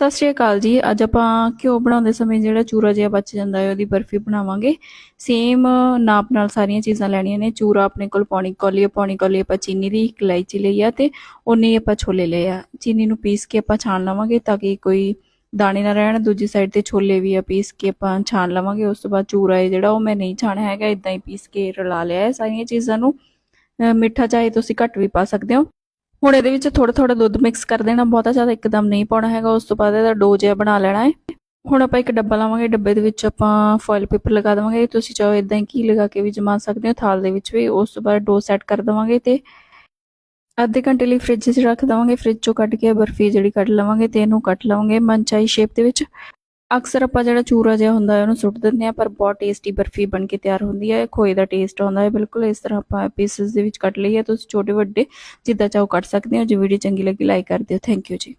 ਸਤਿ ਸ਼੍ਰੀ ਅਕਾਲ ਜੀ। ਅੱਜ ਆਪਾਂ ਘਿਓ ਬਣਾਉਂਦੇ ਸਮੇਂ ਜਿਹੜਾ ਚੂਰਾ ਜਿਹਾ ਬਚ ਜਾਂਦਾ ਹੈ, ਉਹਦੀ ਬਰਫੀ ਬਣਾਵਾਂਗੇ। ਸੇਮ ਨਾਪ ਨਾਲ ਸਾਰੀਆਂ ਚੀਜ਼ਾਂ ਲੈਣੀਆਂ ਨੇ। ਚੂਰਾ ਆਪਣੇ ਕੋਲ ਪੌਣੀ ਕੌਲੀ ਪੌਣੀ ਕੌਲੀ ਆਪਾਂ ਚੀਨੀ ਦੀ ਇੱਕ ਇਲਾਇਚੀ ਲਈ ਆ ਤੇ ਉਨੇ ਆਪਾਂ ਛੋਲੇ ਲਏ ਆ। ਚੀਨੀ ਨੂੰ ਪੀਸ ਕੇ ਆਪਾਂ ਛਾਣ ਲਵਾਂਗੇ ਤਾਂ ਕਿ ਕੋਈ ਦਾਣੇ ਨਾ ਰਹਿਣ। ਦੂਜੀ ਸਾਈਡ ਤੇ ਛੋਲੇ ਵੀ ਆ ਪੀਸ ਕੇ ਆਪਾਂ ਛਾਣ ਲਵਾਂਗੇ। ਉਸ ਤੋਂ ਬਾਅਦ ਚੂਰਾ ਹੈ ਜਿਹੜਾ ਉਹ ਮੈਂ ਨਹੀਂ ਛਾਣਿਆ ਹੈਗਾ। ਇਦਾਂ ਹੀ ਪੀਸ ਕੇ ਰਲਾ ਲਿਆ ਹੈ ਸਾਰੀਆਂ ਚੀਜ਼ਾਂ ਨੂੰ। ਮਿੱਠਾ ਚਾਹੇ ਤੁਸੀਂ ਘੱਟ ਵੀ ਪਾ ਸਕਦੇ ਹੋ। ਹੁਣ ਇਹਦੇ ਵਿੱਚ ਥੋੜਾ ਥੋੜਾ ਦੁੱਧ ਮਿਕਸ ਕਰ ਦੇਣਾ, ਬਹੁਤਾ ਜ਼ਿਆਦਾ ਇੱਕਦਮ ਨਹੀਂ ਪਾਉਣਾ ਹੈਗਾ, ਉਸ ਤੋਂ ਬਾਅਦ ਇਹਦਾ ਡੋ ਜਿਹਾ ਬਣਾ ਲੈਣਾ ਹੈ। ਹੁਣ ਆਪਾਂ ਇੱਕ ਡੱਬਾ ਲਾਵਾਂਗੇ, ਡੱਬੇ ਦੇ ਵਿੱਚ ਆਪਾਂ ਫੋਇਲ ਪੇਪਰ ਲਗਾ ਦੇਵਾਂਗੇ। ਤੁਸੀਂ ਚਾਹੋ ਇਦਾਂ ਹੀ ਘੀ ਲਗਾ ਕੇ ਵੀ ਜਮਾ ਸਕਦੇ ਹੋ, ਥਾਲ ਦੇ ਵਿੱਚ ਵੀ, ਉਸ ਤੋਂ ਬਾਅਦ ਡੋ ਸੈੱਟ ਕਰ ਦੇਵਾਂਗੇ ਤੇ ਅੱਧੇ ਘੰਟੇ ਲਈ ਫ੍ਰਿਜ 'ਚ ਰੱਖ ਦੇਵਾਂਗੇ। ਫ੍ਰਿਜ 'ਚੋਂ ਕੱਢ ਕੇ ਬਰਫੀ ਜਿਹੜੀ ਕੱਢ ਲਵਾਂਗੇ ਤੇ ਇਹਨੂੰ ਕੱਟ ਲਵਾਂਗੇ, ਮਨਚਾਈ ਸ਼ੇਪ ਦੇ ਵਿੱਚ। ਅਕਸਰ ਆਪਾਂ ਜਿਹੜਾ ਚੂਰਾ ਜਿਹਾ ਹੁੰਦਾ ਹੈ, ਉਹਨੂੰ ਸੁੱਟ ਦਿੰਦੇ ਆ ਪਰ ਬਹੁਤ ਟੇਸਟੀ ਬਰਫੀ ਬਣ ਕੇ ਤਿਆਰ ਹੁੰਦੀ ਹੈ ਖੋਏ ਦਾ ਟੇਸਟ ਆਉਂਦਾ ਹੈ। ਬਿਲਕੁਲ ਇਸ ਤਰ੍ਹਾਂ ਆਪਾਂ ਪੀਸਸ ਦੇ ਵਿੱਚ ਕੱਟ ਲਈ ਹੈ ਤੁਸੀਂ ਛੋਟੇ ਵੱਡੇ ਜਿੱਦਾਂ ਚਾਹੋ ਕੱਟ ਸਕਦੇ ਹੋ। ਜੇ ਵੀਡੀਓ ਚੰਗੀ ਲੱਗੀ ਲਾਈਕ ਕਰ ਦਿਓ। ਥੈਂਕ ਯੂ ਜੀ।